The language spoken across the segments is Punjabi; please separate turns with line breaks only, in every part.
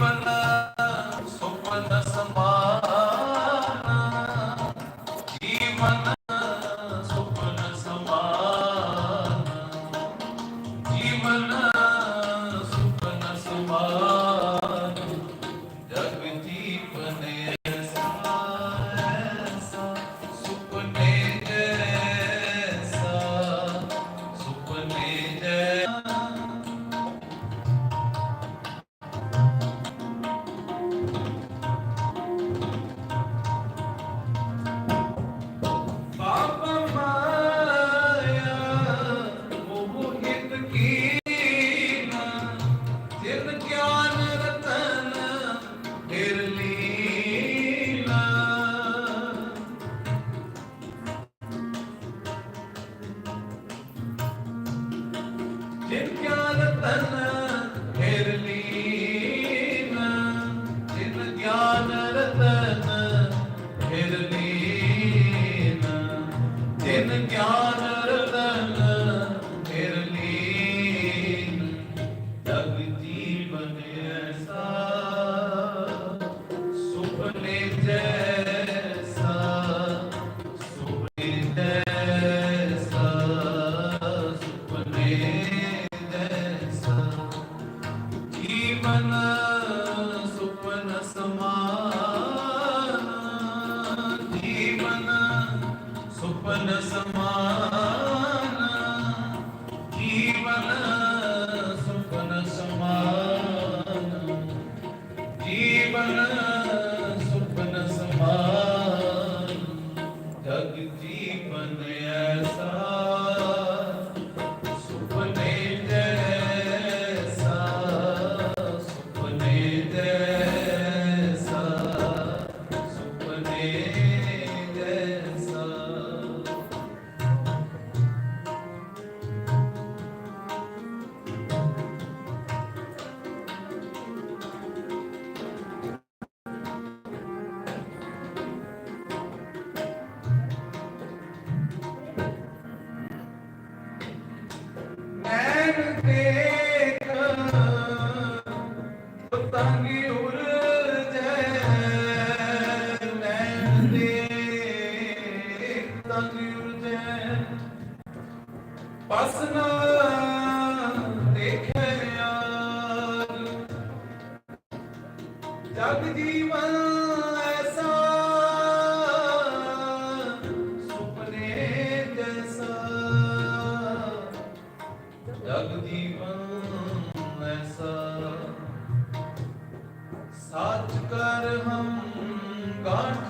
జీవన సుమన సమాన జీవన ਸਮਾਨ ਜੀਵਨ ਸੁਪਨ ਸਮਾਨ। Everything. ਤੰਗ ਉਰਜੈ ਬਸ ਨਾ ਦੇਖੇ ਯਾਰ। ਜਗ ਜੀਵਨ ਐਸਾ, ਸੁਪਨੇ ਜੈਸਾ। ਜਗ ਜੀਵਨ ਐਸਾ। ਸਾਚ ਕਰ ਹਮ ਗਾਠ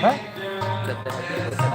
哎。